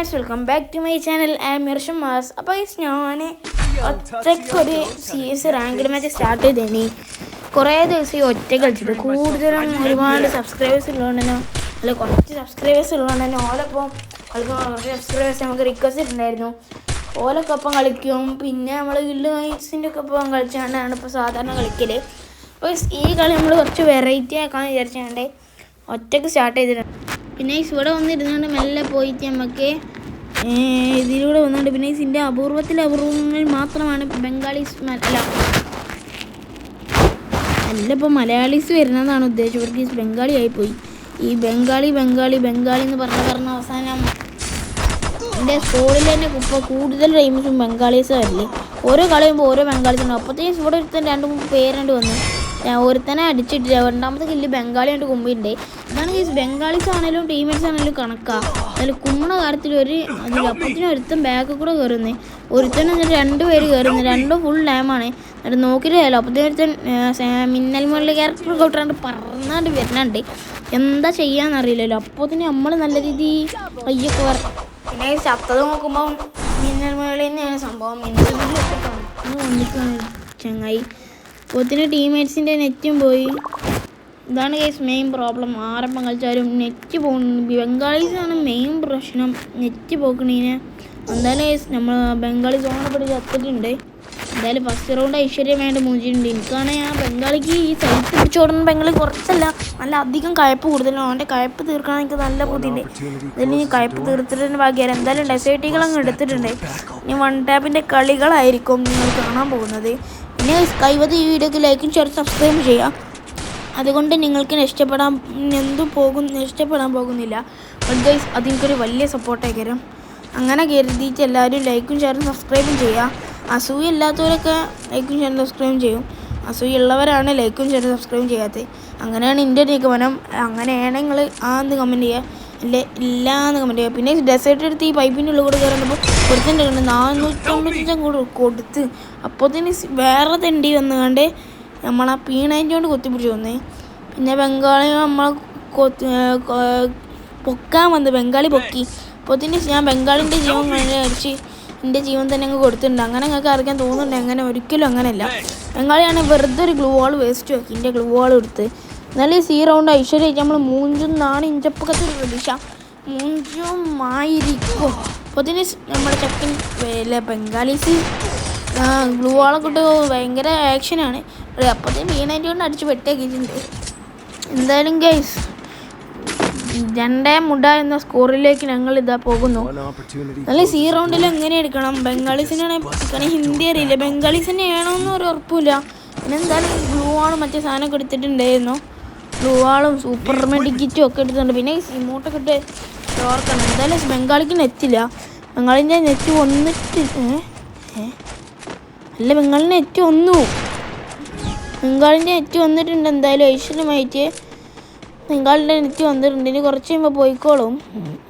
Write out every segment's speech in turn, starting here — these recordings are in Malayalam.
Guys welcome back to my channel M ഇർഷം മാസ് അപ്പോൾ ഗൈസ് ഞാൻ ഒറ്റയ്ക്കൊരു C S ranked match start ചെയ്തേനി. കുറേ ദിവസം ഈ ഒറ്റ കളിച്ചിട്ട് കൂടുതലും ഒരുപാട് സബ്സ്ക്രൈബേഴ്സ് ഉള്ളതുകൊണ്ടല്ലോ അല്ല കുറച്ച് സബ്സ്ക്രൈബേഴ്സ് ഉള്ളതുകൊണ്ട് തന്നെ ഓലപ്പം കളിക്കുമ്പോൾ കുറച്ച് സബ്സ്ക്രൈബേഴ്സ് നമുക്ക് റിക്വസ്റ്റ് ഇട്ടുണ്ടായിരുന്നു ഓലൊക്കെ ഒപ്പം കളിക്കും. പിന്നെ നമ്മൾ ഗില്ല് മൈറ്റ്സിന്റെ ഒക്കെ ഒപ്പം കളിച്ചാണ്ടാണ് ഇപ്പോൾ സാധാരണ കളിക്കൽ അപ്പോൾ ഈ കളി നമ്മൾ കുറച്ച് വെറൈറ്റി ആക്കാമെന്ന് വിചാരിച്ചാണ്ട് ഒറ്റയ്ക്ക് സ്റ്റാർട്ട് ചെയ്തിട്ടുണ്ട്. പിന്നെ ഇവിടെ വന്നിരുന്നുകൊണ്ട് മെല്ലെ പോയിട്ട് നമുക്ക് ഇതിലൂടെ വന്നുകൊണ്ട് പിന്നെ ഇതിന്റെ അപൂർവത്തിലെ അപൂർവങ്ങളിൽ മാത്രമാണ് ബംഗാളീസ് അല്ല. അല്ല ഇപ്പോൾ മലയാളീസ് വരുന്നതാണ് ഉദ്ദേശം. ഇവർക്ക് ബംഗാളി ആയിപ്പോയി. ഈ ബംഗാളി ബംഗാളി ബംഗാളി എന്ന് പറഞ്ഞ പറഞ്ഞ അവസാനം എന്റെ സ്കൂളിൽ തന്നെ ഇപ്പോൾ കൂടുതൽ ടൈംസും ബംഗാളീസ് വരില്ലേ ഓരോ കളി ഓരോ ബംഗാളീസ് ഉണ്ട്. അപ്പോഴത്തേക്കും ഇവിടെ ഒരുത്തൻ രണ്ട് മൂന്ന് പേരുണ്ട് വന്നു. ഒരുത്തനെ അടിച്ചിട്ട് രണ്ടാമത്തെ കില്ല് ബംഗാളി ആയിട്ട് കുമ്പിണ്ടേ ഇതാണ് ഈ ബംഗാളീസ് ആണെങ്കിലും ടീമേറ്റ്സ് ആണെങ്കിലും കണക്കാ. അതിൽ കുമ്മണ കാര്യത്തിൽ ഒരു അപ്പത്തിനും ഒരുത്തൻ ബാക്കിൽ കൂടെ കയറുന്നേ ഒരുത്തനെ എന്നിട്ട് രണ്ട് പേര് കയറുന്നു രണ്ടും ഫുൾ ഡാമാണ് എന്നിട്ട് നോക്കിയിട്ടില്ല അപ്പത്തിന് ഒരുത്തൻ മിന്നൽ മുരളി ക്യാരക്ടർ കൊട്ടാണ്ട് പറഞ്ഞാണ്ട് വരുന്നുണ്ട് എന്താ ചെയ്യാന്നറിയില്ലല്ലോ അപ്പത്തിന് നമ്മൾ നല്ല രീതിയിൽ കയ്യൊക്കെ വര പിന്നെ ചത്തത് നോക്കുമ്പോൾ മിന്നൽ മുകളിൽ സംഭവം. മിന്നൽ മുകളിൽ ചങ്ങായി. ഒത്തിന് ടീംമേറ്റ്സിന്റെ നെറ്റും പോയി. ഇതാണ് കേസ് മെയിൻ പ്രോബ്ലം ആരപ്പം കളിച്ചാലും നെറ്റ് പോകുന്നു. ബംഗാളീസാണ് മെയിൻ പ്രശ്നം. നെറ്റ് പോക്കണീന്. എന്തായാലും കേസ് നമ്മൾ ബംഗാളി സോണെ പിടിച്ച് എത്തിയിട്ടുണ്ട് എന്തായാലും ഫസ്റ്റ് റൗണ്ട് ഐശ്വര്യം വേണ്ട മൂഞ്ചിട്ടുണ്ട് എനിക്കാണെങ്കിൽ ആ ബംഗാളിക്ക് ഈ സൈറ്റ് പിടിച്ചോടുന്ന ബംഗാളി കുറച്ചല്ല നല്ല അധികം കയപ്പ് കൂടുതലാണ്. അവന്റെ കയപ്പ് തീർക്കാൻ എനിക്ക് നല്ല ബുദ്ധിയുണ്ട്. ഇതിൽ ഈ കയപ്പ് തീർത്തിട്ട് ബാക്കിയാൽ എന്തായാലും ഡെസേർട്ടുകൾ എടുത്തിട്ടുണ്ട്. ഇനി വൺ ടാപ്പിന്റെ കളികളായിരിക്കും നിങ്ങൾ കാണാൻ പോകുന്നത്. പിന്നെ കൈവത് ഈ വീഡിയോക്ക് ലൈക്കും ഷെയർ സബ്സ്ക്രൈബ് ചെയ്യാം. അതുകൊണ്ട് നിങ്ങൾക്ക് നഷ്ടപ്പെടാൻ എന്തു പോകും ഇഷ്ടപ്പെടാൻ പോകുന്നില്ല. ബട്ട് ഗൈസ് അതെനിക്കൊരു വലിയ സപ്പോർട്ടായി അങ്ങനെ കരുതിയിട്ട് എല്ലാവരും ലൈക്കും ഷെയറും സബ്സ്ക്രൈബും ചെയ്യുക അസൂയ ഇല്ലാത്തവരൊക്കെ ലൈക്കും ഷെയറും സബ്സ്ക്രൈബും ചെയ്യും. അസൂയ ഉള്ളവരാണ് ലൈക്കും ഷെയറും സബ്സ്ക്രൈബും ചെയ്യാത്തത്. അങ്ങനെയാണ് എന്റെ നിഗമനം. അങ്ങനെയാണ് നിങ്ങൾ ആ എന്ന് കമന്റ് ചെയ്യുക. അല്ലേ ഇല്ല എന്ന് കമന്റ് ചെയ്യുക. പിന്നെ ഡെസേർട്ട് എടുത്ത് ഈ പൈപ്പിന്റെ ഉള്ളിൽ കൂടെ കയറുമ്പോൾ ഒരുത്തന്റെ കണ്ട് നാനൂറ്റമ്പത്തഞ്ചും കൂടെ കൊടുത്ത്. അപ്പോൾ തന്നെ വേറെ തെണ്ടി വന്നുകൊണ്ട് നമ്മളാ പീണതിന്റെ കൊണ്ട് കൊത്തിപ്പിടിച്ച് വന്നേ പിന്നെ ബംഗാളി നമ്മളെ കൊത്തി പൊക്കാൻ വന്ന് ബംഗാളി പൊക്കി. അപ്പോൾ തന്നെ ഞാൻ ബംഗാളിന്റെ ജീവൻ കഴിച്ച് എന്റെ ജീവൻ തന്നെ അങ്ങ് കൊടുത്തിട്ടുണ്ട്. അങ്ങനെ ഞങ്ങൾക്ക് അറിയാൻ തോന്നുന്നുണ്ട് അങ്ങനെ ഒരിക്കലും അങ്ങനെയല്ല. ബംഗാളിയാണ് വെറുതെ ഒരു ഗ്ലൂ വാൾ വേസ്റ്റ് ആക്കി എന്റെ ഗ്ലൂ വാൾ എടുത്ത്. എന്നാലും സീ റൗണ്ട് ഐശ്വര്യ നമ്മൾ മൂഞ്ചും നാണ് ഇഞ്ചപ്പൊക്കത്തെ പ്രതീക്ഷ. മൂഞ്ചും തന്നെ നമ്മുടെ ചെക്കൻ ബംഗാളീസ് ഗ്ലൂ വാളൊക്കെ ഇട്ട് ഭയങ്കര ആക്ഷനാണ് അപ്പോഴത്തേക്കും വീണതിന്റെ കൊണ്ട് അടിച്ച് വെട്ടിയാക്കിയിട്ടുണ്ട്. എന്തായാലും ഗൈസ് രണ്ടേ മുട എന്ന സ്കോറിലേക്ക് ഞങ്ങൾ ഇതാ പോകുന്നു. നല്ല സീ റൗണ്ടിൽ എങ്ങനെ എടുക്കണം? ബംഗാളീസിനാണ് എടുക്കണം ഹിന്ദി അറിയില്ല. ബംഗാളീസിനെ വേണമെന്ന് ഒരു ഉറപ്പില്ല പിന്നെ എന്തായാലും ഗ്ലൂ വാളും മറ്റേ സാധനമൊക്കെ എടുത്തിട്ടുണ്ടായിരുന്നു. ഗ്ലൂ വാളും സൂപ്പർ മെഡിക്കിറ്റും ഒക്കെ എടുത്തിട്ടുണ്ട്. പിന്നെ ഇമോട്ടൊക്കെ ഇട്ട് ഓർക്കണം. എന്തായാലും ബംഗാളിക്ക് നെറ്റില്ല ബംഗാളിന്റെ നെറ്റ് വന്നിട്ട് അല്ല ബംഗാളിന്റെ നെറ്റ് വന്നു. ബംഗാളിന്റെ നെറ്റ് വന്നിട്ടുണ്ട് എന്തായാലും ഐശ്വര്യമായിട്ട് ബംഗാളിന്റെ നെറ്റ് വന്നിട്ടുണ്ട്. ഇനി കുറച്ച് കഴിയുമ്പോൾ പോയിക്കോളും.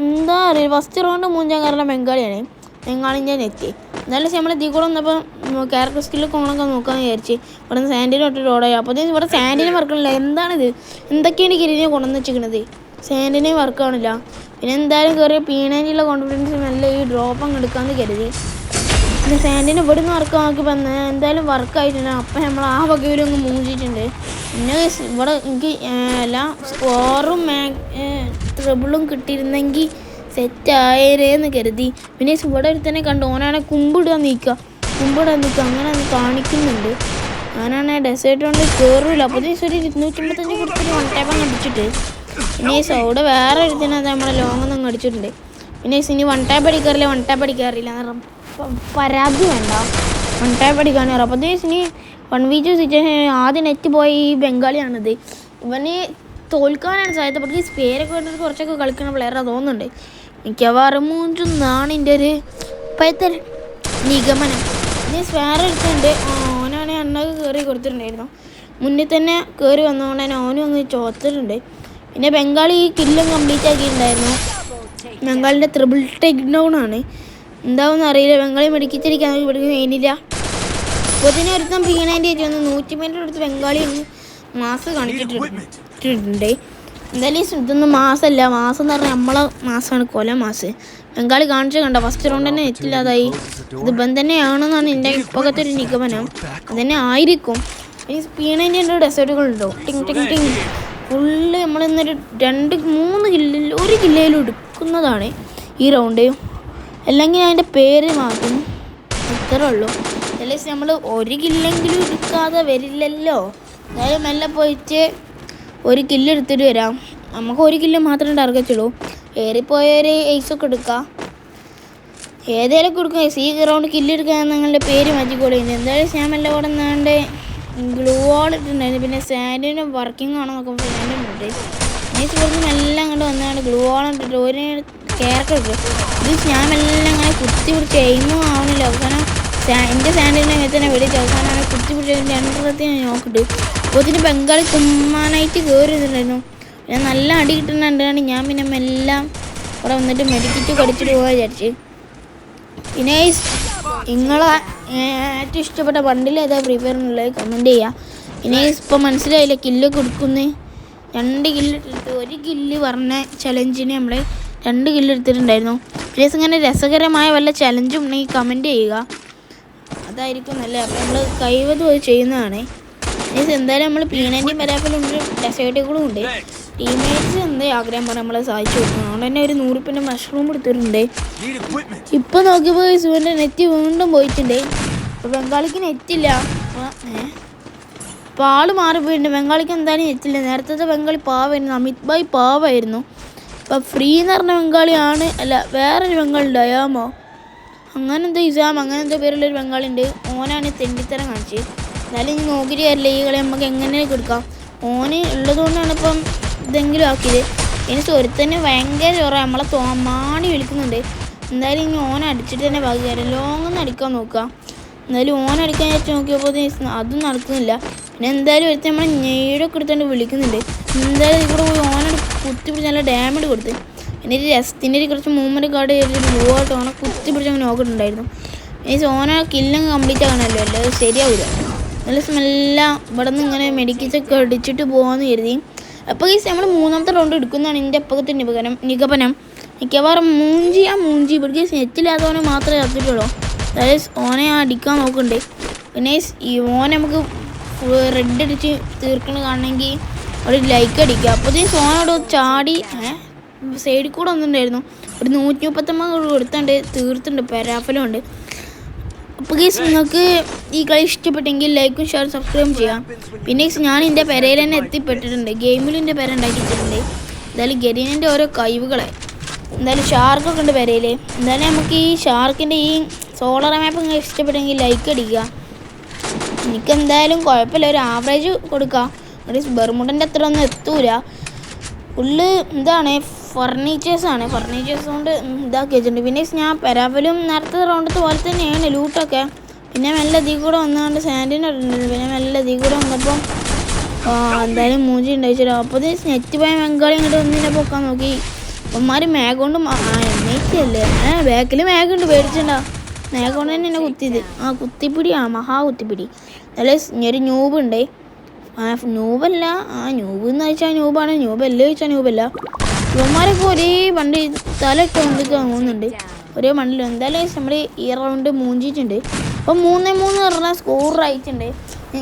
എന്താ അറിയില്ല. ഫസ്റ്റ് റൗണ്ട് മൂഞ്ചാൻ കാരണം ബംഗാളിയാണ്. ബംഗാളിന്റെ നെറ്റ് എന്നാലും നമ്മൾ ഇതിൽ വന്നപ്പോൾ ക്യാരക്ടർ സ്കില്ല് കോണൊക്കെ നോക്കാമെന്ന് വിചാരിച്ച് ഇവിടെ സാൻഡിന് തൊട്ട് റോഡായി അപ്പോൾ ഇവിടെ സാൻഡിന് വർക്കണില്ല എന്താണിത് എന്തൊക്കെയാണ് ഗിരിനെ കൊണ്ടുവന്ന് വെച്ചിരിക്കുന്നത് സാൻഡിനെ വർക്കാണില്ല പിന്നെ എന്തായാലും കയറിയ പീണേനുള്ള കോൺഫിഡൻസ് നല്ല ഈ ഡ്രോപ്പ് അങ്ങ് എടുക്കാമെന്ന് കരുതി. പിന്നെ സാൻഡിന് ഇവിടെ നിന്ന് വർക്ക് നോക്കി വന്ന് എന്തായാലും വർക്കായിട്ടുണ്ട് അപ്പം നമ്മൾ ആ വകയിലും ഒന്ന് മൂഞ്ചിട്ടുണ്ട് പിന്നെ ഇവിടെ എനിക്ക് എല്ലാ സ്കോറും ട്രിബിളും കിട്ടിയിരുന്നെങ്കിൽ സെറ്റ് ആയേരേന്ന് കരുതി. പിന്നെ ഇവിടെ ഒരുത്തനെ കണ്ടു. ഓനാണെ കുമ്പിടാൻ നിൽക്കുക കുമ്പിടാൻ നിൽക്കുക അങ്ങനെ അത് കാണിക്കുന്നുണ്ട്. ഞാനാണെ ഡെസേർട്ട് കൊണ്ട് കയറില്ല അപ്പോൾ ഇരുന്നൂറ്റമ്പത്തഞ്ച് കൊടുത്തിട്ട് വൺ അങ്ങ് അടിച്ചിട്ട് പിന്നെ ഈ സൗഡ് വേറെ ഒരു അത് നമ്മുടെ ലോങ് ഒന്നും അടിച്ചിട്ടുണ്ട് പിന്നെ ഇനി വൺ ടാപ്പ് അടിക്കാറില്ല? വൺ ടാപ്പ് അടിക്കാറില്ല? പരാതി വേണ്ട. വൺ ടാപ്പ് അടിക്കാൻ അപ്പോൾ ഇനി വൺ വി ടു സിറ്റുവേഷൻ ആദ്യം നെറ്റ് പോയി ഈ ബംഗാളിയാണിത്. ഇവന് തോൽക്കാനാണ് സാധ്യത. പക്ഷേ പേരൊക്കെ കണ്ടിട്ട് കുറച്ചൊക്കെ കളിക്കുന്ന പ്ലെയറാണ് തോന്നുന്നുണ്ട്. മിക്കവാറും മൂഞ്ചുന്നാണ് എന്റെ ഒരു ഇപ്പോഴത്തെ നിഗമനം. ഇനി വേറെ എടുത്തുണ്ട് ഓനാണ് അണ്ണക്ക് കയറി കൊടുത്തിട്ടുണ്ടായിരുന്നു. മുന്നിൽ തന്നെ കയറി വന്നതുകൊണ്ട് തന്നെ ഓനും അങ്ങ് ചോത്തിട്ടുണ്ട്. പിന്നെ ബംഗാളി ഈ കില്ലും കംപ്ലീറ്റ് ആക്കിയിട്ടുണ്ടായിരുന്നു. ബംഗാളിന്റെ ത്രിബിൾ ടേക്ക് ഡൗൺ ആണ്. എന്താവെന്ന് അറിയില്ല. ബംഗാളി മെഡിക്കിച്ചിരിക്കാൻ ഇവിടെ കഴിഞ്ഞില്ല. അപ്പോൾ തന്നെ ഒരുത്തം പീണേന്റെ ആയിട്ട് വന്ന് നൂറ്റി മീറ്റർ അടുത്ത് ബംഗാളി ഒന്ന് മാസ് കാണിച്ചിട്ടുണ്ട്. എന്തായാലും ഇതൊന്നും മാസമല്ല മാസം എന്ന് പറഞ്ഞാൽ നമ്മളെ മാസമാണ് കൊല മാസ്. ബംഗാളി കാണിച്ചു കണ്ട? ഫസ്റ്റ് റൗണ്ട് തന്നെ എത്തില്ലാതായി ഇത് ഇവൻ തന്നെയാണെന്നാണ് എന്റെ ഇപ്പോഴത്തെ ഒരു നിഗമനം. അതന്നെ ആയിരിക്കും. ഈ സ്പീണിന്റെ ഡെസേർട്ടുകളുണ്ടോ ടിങ് ടിങ് ടിങ്. ഫുള്ള് നമ്മൾ ഇന്നൊരു രണ്ട് മൂന്ന് കില്ലിൽ ഒരു കില്ലയിൽ എടുക്കുന്നതാണ് ഈ റൗണ്ട് അല്ലെങ്കിൽ അതിന്റെ പേര് മാറ്റും. ഇത്രേ ഉള്ളൂ. അല്ലെങ്കിൽ നമ്മൾ ഒരു കില്ലെങ്കിലും എടുക്കാതെ വരില്ലല്ലോ. എന്തായാലും മെല്ലെ പോയിട്ട് ഒരു കില്ല് എടുത്തിട്ട് വരാം. നമുക്ക് ഒരു കില്ല് മാത്രമേ ടാർഗറ്റുള്ളൂ ഏറിപ്പോയൊരു ഒക്കെ എടുക്കാം. ഏതേലൊക്കെ കൊടുക്കാം ഈ ഗ്രൗണ്ട് കില്ല് എടുക്കാൻ നിങ്ങളുടെ പേര് മാറ്റിക്കോളി എന്തായാലും ഞാൻ മെല്ലെ കൂടെ നിന്നാണ്ട് ഗ്ലൂ വാൾ ഇട്ടിട്ടുണ്ടായിരുന്നു. പിന്നെ സാൻഡിന് വർക്കിംഗ് ആണോ നോക്കുമ്പോൾ സാൻഡിനുണ്ട് നെയ്സ് ഇവിടുന്ന് എല്ലാം കണ്ട് വന്നതാണ് ഗ്ലൂ വാൾ ഇട്ടിട്ട് ഒരു ക്യാരക്ടർ ഇത് ഞാൻ എല്ലാം അങ്ങനെ കുത്തി പിടിച്ച് എയിമും ആവണില്ല. അവസാനം എന്റെ സാൻഡിന്റെ മേത്ത് തന്നെ വെടിച്ച് അവസാനം അങ്ങനെ കുത്തി പിടിച്ച് രണ്ടരത്തി ഞാൻ നോക്കിട്ട് ഒത്തിരി ബംഗാളി കുമ്മാനായിട്ട് കയറി ഇരുന്നുണ്ടായിരുന്നു ഞാൻ നല്ല അടി കിട്ടുന്നുണ്ടാണ് ഞാൻ പിന്നെ എല്ലാം ഇവിടെ വന്നിട്ട് മെഡിക്കറ്റ് കടിച്ചിട്ട് പോകാൻ വിചാരിച്ച്. പിന്നെ നിങ്ങളെ ഏറ്റവും ഇഷ്ടപ്പെട്ട ബണ്ടിൽ ഏതാ ഫ്രീ ഫയർ കമന്റ് ചെയ്യുക ഇനി ഇപ്പം മനസ്സിലായില്ല കില്ല് കൊടുക്കുന്നേ? രണ്ട് കില്ല് ഇട്ടിട്ട് ഒരു കില്ല് പറഞ്ഞ ചലഞ്ചിന് നമ്മൾ രണ്ട് കില്ല് എടുത്തിട്ടുണ്ടായിരുന്നു. പ്ലീസ് ഇങ്ങനെ രസകരമായ വല്ല ചലഞ്ചും ഉണ്ടെങ്കിൽ കമന്റ് ചെയ്യുക. അതായിരിക്കും നല്ല അപ്പം നമ്മൾ കൈവതും ചെയ്യുന്നതാണ്. എന്തായാലും നമ്മൾ പീനന്റെയും പരാപ്പലുണ്ട് രസകട്ടികളും ഉണ്ട്. ടീമേറ്റ്സ് എന്ത് ആഗ്രഹം പറഞ്ഞാൽ നമ്മളെ സഹായിച്ചു കൊടുക്കണം അതുകൊണ്ട് തന്നെ ഒരു നൂറുപ്പിന്റെ മഷ്റൂം എടുത്തിട്ടുണ്ട്. ഇപ്പൊ നോക്കി ഇപ്പൊ നോക്കിയപ്പോ സുവന്റെ നെറ്റ് വീണ്ടും പോയിട്ടുണ്ട്. ഇപ്പൊ ബംഗാളിക്ക് നെറ്റില്ല അപ്പൊ ആൾ മാറിപ്പോയിട്ടുണ്ട്. ബംഗാളിക്ക് എന്തായാലും നെറ്റില്ല നേരത്തെ ബംഗാളി പാവായിരുന്നു. അമിത് ഭായ് പാവായിരുന്നു. ഇപ്പൊ ഫ്രീ എന്ന് പറഞ്ഞ ബംഗാളിയാണ് അല്ല വേറൊരു ബംഗാളി ഉണ്ട്. അയാമോ? അങ്ങനെ എന്തോ ഇസാം അങ്ങനെ എന്തോ പേരുള്ളൊരു ബംഗാളി ഉണ്ട്. ഓനാണ് തെണ്ടിത്തരം കാണിച്ചത്. എന്നാലും ഇനി നോക്കിയിട്ട് കാര്യമില്ല. ഈ കളി നമുക്ക് എങ്ങനെ കൊടുക്കാം? ഓന് ഉള്ളതുകൊണ്ടാണ് ഇപ്പം ഇതെങ്കിലും ആക്കിയത്. എനിക്ക് ഒരുത്തന്നെ ഭയങ്കര ചോറ. നമ്മളെ തോമാണി വിളിക്കുന്നുണ്ട്. എന്തായാലും ഇനി ഓൻ അടിച്ചിട്ട് തന്നെ ബാക്കി ലോങ് ഒന്ന് അടിക്കാൻ നോക്കുക എന്നാലും ഓൻ അടിക്കാൻ വെച്ച് നോക്കിയപ്പോൾ അതും നടക്കുന്നില്ല. പിന്നെ എന്തായാലും ഒരുത്തൻ നമ്മളെ ഞെയ്ടൊക്കെ എടുത്തോണ്ട് വിളിക്കുന്നുണ്ട്. എന്തായാലും ഇവിടെ പോയി ഓനോട് കുത്തി പിടിച്ച് നല്ല ഡാമേജ് കൊടുത്ത്. പിന്നെ ഒരു രസത്തിന്റെ ഒരു കുറച്ച് മൂവ്മെന്റ് കാർഡ് ചെയ്തിട്ട് പോകാട്ട് ഓനെ കുത്തി പിടിച്ച് അങ്ങനെ നോക്കിയിട്ടുണ്ടായിരുന്നു മീൻസ് ഓനെ കില്ലങ്ങ് കംപ്ലീറ്റ് ആകണമല്ലോ അല്ലേ? ശരിയാവില്ല നല്ല സ്മെല്ലാം ഇവിടെ നിന്ന് ഇങ്ങനെ മെഡിക്കൽസൊക്കെ അടിച്ചിട്ട് പോകാമെന്ന് കരുതി. അപ്പോൾ ഈ നമ്മൾ മൂന്നാമത്തെ റൗണ്ട് എടുക്കുന്നതാണ് എന്റെ അപ്പകത്തെ നിഗമനം നിഗമനം മിക്കവാറും മൂഞ്ചി ആ മൂഞ്ചി ഇവിടെ നെറ്റില്ലാത്തവനെ മാത്രമേ ചത്തിട്ടുള്ളൂ അതായത് ഓനെ അടിക്കാൻ നോക്കുന്നുണ്ട് പിന്നെ ഈ ഓനെ നമുക്ക് റെഡ് അടിച്ച് തീർക്കണ കാണണമെങ്കിൽ ഒരു ലൈക്ക് അടിക്കുക. അപ്പോൾ ഈ സോനോട് ചാടി സൈഡിൽ കൂടെ വന്നിട്ടുണ്ടായിരുന്നു. ഒരു നൂറ്റി മുപ്പത്തൊമ്പത് കൊടുത്തുണ്ട് തീർത്തുണ്ട് പെരാഫലും ഉണ്ട് അപ്പോൾ ഗൈസ് നിങ്ങൾക്ക് ഈ കളി ഇഷ്ടപ്പെട്ടെങ്കിൽ ലൈക്കും ഷെയർ സബ്സ്ക്രൈബും ചെയ്യാം. പിന്നെ ഞാൻ എന്റെ പെരയിൽ തന്നെ എത്തിപ്പെട്ടിട്ടുണ്ട്. ഗെയിമിൽ എന്റെ പെര ഉണ്ടാക്കിയിട്ടുണ്ട്. എന്തായാലും ഗരീനന്റെ ഓരോ കഴിവുകളെ. എന്തായാലും ഷാർക്കൊക്കെ ഉണ്ട് പെരയിൽ എന്തായാലും നമുക്ക് ഈ ഷാർക്കിന്റെ ഈ സോളർ മാപ്പ് നിങ്ങൾക്ക് ഇഷ്ടപ്പെട്ടെങ്കിൽ ലൈക്ക് അടിക്കുക. എനിക്ക് എന്തായാലും കുഴപ്പമില്ല. ഒരു ആവറേജ് കൊടുക്കാം. ഒരു ബെർമുടന്റെ അത്ര ഒന്നും എത്തൂല. ഫുള്ള് എന്താണ്? ഫർണിച്ചേഴ്സാണ് ഫർണിച്ചേഴ്സ് കൊണ്ട് ഇതാക്കി വെച്ചിട്ടുണ്ട് പിന്നെ ഞാൻ പെരാവലും നേരത്തെ റൗണ്ടത്തെ പോലെ തന്നെയാണ് ലൂട്ടൊക്കെ പിന്നെ മെല്ലെ ഇതിൽ കൂടെ വന്നുകൊണ്ട് സാൻഡിന് ഇട്ടിട്ടുണ്ട് പിന്നെ മെല്ലെ ഇതിൽ കൂടെ വന്നപ്പോൾ എന്തായാലും മൂഞ്ചി ഉണ്ടായിച്ചില്ല അപ്പോൾ നെറ്റ് പോയ ബംഗാളി ഇങ്ങോട്ട് ഒന്നിനെ പൊക്കാൻ നോക്കി. അമ്മമാർ മേഘോണ്ട് നെറ്റല്ലേ ഏ ബാക്കിൽ മേഘുണ്ട് പേടിച്ചിട്ടുണ്ടോ കൊണ്ട് തന്നെ എന്നെ കുത്തിയത്. ആ കുത്തിപ്പിടി ആ മഹാ കുത്തിപ്പിടി. നല്ല ഒരു ന്യൂബ് ഉണ്ടേ ആ ന്യൂബല്ല ആ ന്യൂബ് എന്ന് വെച്ചാൽ ന്യൂബാണ് ന്യൂബ് അല്ലേ ചോദിച്ചാൽ ന്യൂബല്ല ഇവന്മാരൊക്കെ ഒരേ വണ്ടി തലയൊക്കെ വണ്ടിക്ക് തോന്നുന്നുണ്ട് ഒരേ വണ്ടിയിൽ എന്തായാലും നമ്മൾ ഈ റൗണ്ട് മൂഞ്ചിട്ടുണ്ട് അപ്പം മൂന്നേ മൂന്ന് പറഞ്ഞാൽ സ്കോർ ആയിട്ടുണ്ട്.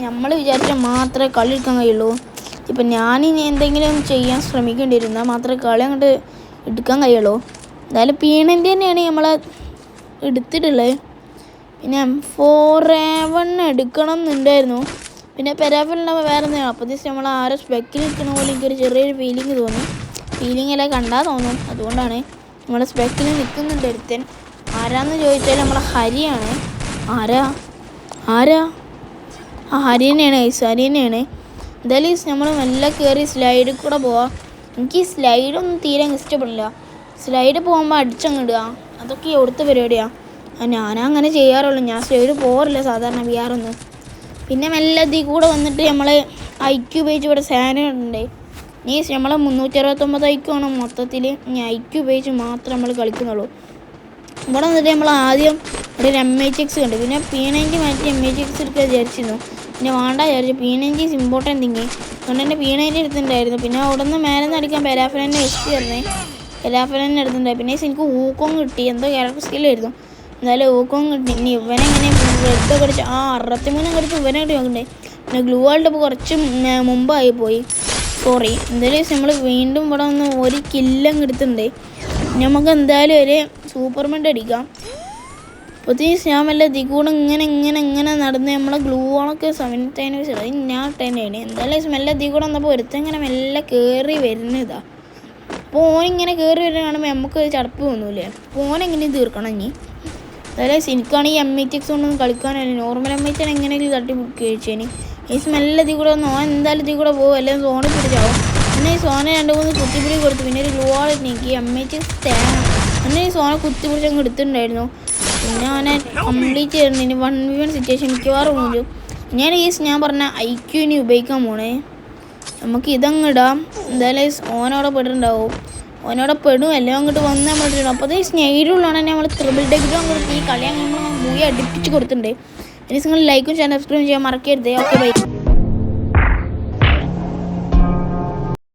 നമ്മൾ വിചാരിച്ചാൽ മാത്രമേ കളി എടുക്കാൻ കഴിയുള്ളൂ. ഇപ്പം ഇനി എന്തെങ്കിലും ചെയ്യാൻ ശ്രമിക്കേണ്ടി വരും. എന്നാൽ മാത്രമേ കളി അങ്ങോട്ട് എടുക്കാൻ കഴിയുള്ളൂ. എന്തായാലും പീണന്റെ തന്നെയാണ് നമ്മൾ എടുത്തിട്ടുള്ളത് പിന്നെ എം ഫോർ വൺ എടുക്കണം എന്നുണ്ടായിരുന്നു പിന്നെ പെരാഫിലുണ്ടാകുമ്പോൾ വേറെ എന്തെങ്കിലും അപ്പോൾ ദിവസം നമ്മൾ ആരോ സ്പെക്കിൽ നിൽക്കുന്ന പോലെ എനിക്കൊരു ചെറിയൊരു ഫീലിംഗ് തോന്നി. എല്ലാം കണ്ടാൽ തോന്നും. അതുകൊണ്ടാണ് നമ്മുടെ സ്പെക്കിൽ നിൽക്കുന്നുണ്ട് ഒരുത്തൻ. ആരാന്ന് ചോദിച്ചാൽ നമ്മളെ ഹരിയാണ്. ആരാ? ആരാ? ആ ഹരി തന്നെയാണ് ഐസ്. ഹരി തന്നെയാണ്. എന്തായാലും നമ്മൾ മെല്ലെ കയറി സ്ലൈഡിൽ കൂടെ പോവാം. എനിക്ക് ഈ സ്ലൈഡൊന്നും തീരെ ഇഷ്ടപ്പെടില്ല. സ്ലൈഡ് പോകുമ്പോൾ അടിച്ചങ്ങിടുക അതൊക്കെ എവിടുത്തെ പരിപാടിയാണ് ഞാനാ അങ്ങനെ ചെയ്യാറുള്ളൂ. ഞാൻ സ്ലൈഡ് പോകാറില്ല സാധാരണ വിയാറൊന്നും പിന്നെ മെല്ലെ ഇതിൽ കൂടെ വന്നിട്ട് നമ്മൾ ഐക്യു പേജ് ഇവിടെ സാധനമുണ്ട് ഈ നമ്മൾ മുന്നൂറ്റി അറുപത്തൊമ്പത് ഐക്യു മൊത്തത്തിൽ ഐക്യു ഉപയോഗിച്ച് മാത്രം നമ്മൾ കളിക്കുന്നുള്ളൂ. ഇവിടെ വന്നിട്ട് നമ്മൾ ആദ്യം ഒരു എം എച്ച് എക്സ് കണ്ടു. പിന്നെ പി നയന്റി മാറ്റി എം എച്ച് എക്സ് എടുക്കാൻ വിചാരിച്ചിരുന്നു. പിന്നെ വേണ്ട വിചാരിച്ചു. പി നയന്റി ഇസ് ഇമ്പോർട്ടന്റ് തിങ്ങി അതുകൊണ്ട് തന്നെ പി നയന്റി എടുത്തിട്ടുണ്ടായിരുന്നു. പിന്നെ അവിടെ നിന്ന് മേലെ നിന്ന് അടിക്കാൻ പെരാഫിനെ എസ് പി തരണേ കലാഫലൻ എടുത്തിട്ടുണ്ടായി. പിന്നെ എനിക്ക് ഊക്കം കിട്ടി. എന്തോ ക്യാരക്ടർ സ്കില്ലായിരുന്നു എന്തായാലും ഊക്കം കിട്ടി. ഇനി ഇവനെങ്ങനെ ബ്ലഡ് കടിച്ചു ആ അറുപത്തിമൂന്നും കടിച്ച് ഇവനെ കിട്ടി നോക്കണ്ടേ. പിന്നെ ഗ്ലൂ വേൾഡ് ഇപ്പോൾ കുറച്ച് മുമ്പായി പോയി. സോറി എന്തായാലും നമ്മൾ വീണ്ടും ഇവിടെ ഒന്ന് ഒരു കില്ലം എടുത്തിട്ടുണ്ട്. നമുക്ക് എന്തായാലും ഒരു സൂപ്പർമെന്റ് അടിക്കാം. പ്രത്യേകിച്ച് ഞാൻ വല്ല ദികൂടെ ഇങ്ങനെ ഇങ്ങനെ ഇങ്ങനെ നടന്ന് നമ്മളെ ഗ്ലൂ ഓണൊക്കെ സെവൻത്ത് ആനിവേഴ്സറി ഞാൻ തന്നെയാണ്. എന്തായാലും മെല്ലെ ദികൂടെ വന്നപ്പോൾ ഒരുത്തങ്ങനെ മെല്ലെ കയറി വരുന്നതാ അപ്പോൾ ഓനിങ്ങനെ കയറി വരുന്ന നമുക്ക് ചടപ്പ് തോന്നൂലേ? അപ്പോൾ ഓനെങ്ങനെയും തീർക്കണം ഇനി. അതായത് എനിക്കാണെങ്കിൽ എം ഐ ടിക്സ് കൊണ്ടൊന്നും കളിക്കാനല്ല നോർമൽ എം ഐ ടി എങ്ങനെയെങ്കിലും തട്ടി കഴിച്ചേന്. ഈ സ്മെല്ല് ഇതിൽ കൂടെ ഓൻ എന്തായാലും ഇതിൽ കൂടെ പോകും അല്ലെങ്കിൽ സോണിൽ പിടിച്ചാവും പിന്നെ ഈ സോനെ രണ്ട് മൂന്ന് കുത്തിപ്പിടി കൊടുത്തു. പിന്നെ ഒരു ഗ്ലൂ നീക്കി. അമ്മയ്ക്ക് ഐ ടിക്സ് തേങ്ങ. അങ്ങനെ ഈ സോനെ കുത്തി പിടിച്ച് അങ്ങ് എടുത്തിട്ടുണ്ടായിരുന്നു. പിന്നെ അവനെ കംപ്ലീറ്റ് ചെയ്യുന്നതിന് വൺ വി വൺ സിറ്റുവേഷൻ മിക്കവാറും പോലും ഞാൻ ഈ ഞാൻ പറഞ്ഞ ഐ ക്യു ഇനി ഉപയോഗിക്കാൻ പോണേ. നമുക്ക് ഇതങ്ങ് ഇടാം. എന്തായാലും ഓനോടെ പെടുന്നുണ്ടാവും ഓനോടെ പെടും. എല്ലാം അങ്ങോട്ട് നമ്മൾ ഇട്ടിട്ടുണ്ട് അപ്പോൾ ഈ സ്നേഹിലുള്ളതാണ് നമ്മൾ ത്രിബിൾ ഡെഗ്രും അങ്ങോട്ട് ഈ കളി നമ്മൾ മൂവി അടുപ്പിച്ച് കൊടുത്തിട്ടുണ്ട്. ഇനി നിങ്ങൾ ലൈക്കും ചാനൽ സബ്സ്ക്രൈബ് ചെയ്യാൻ മറക്കരുത്. Okay bye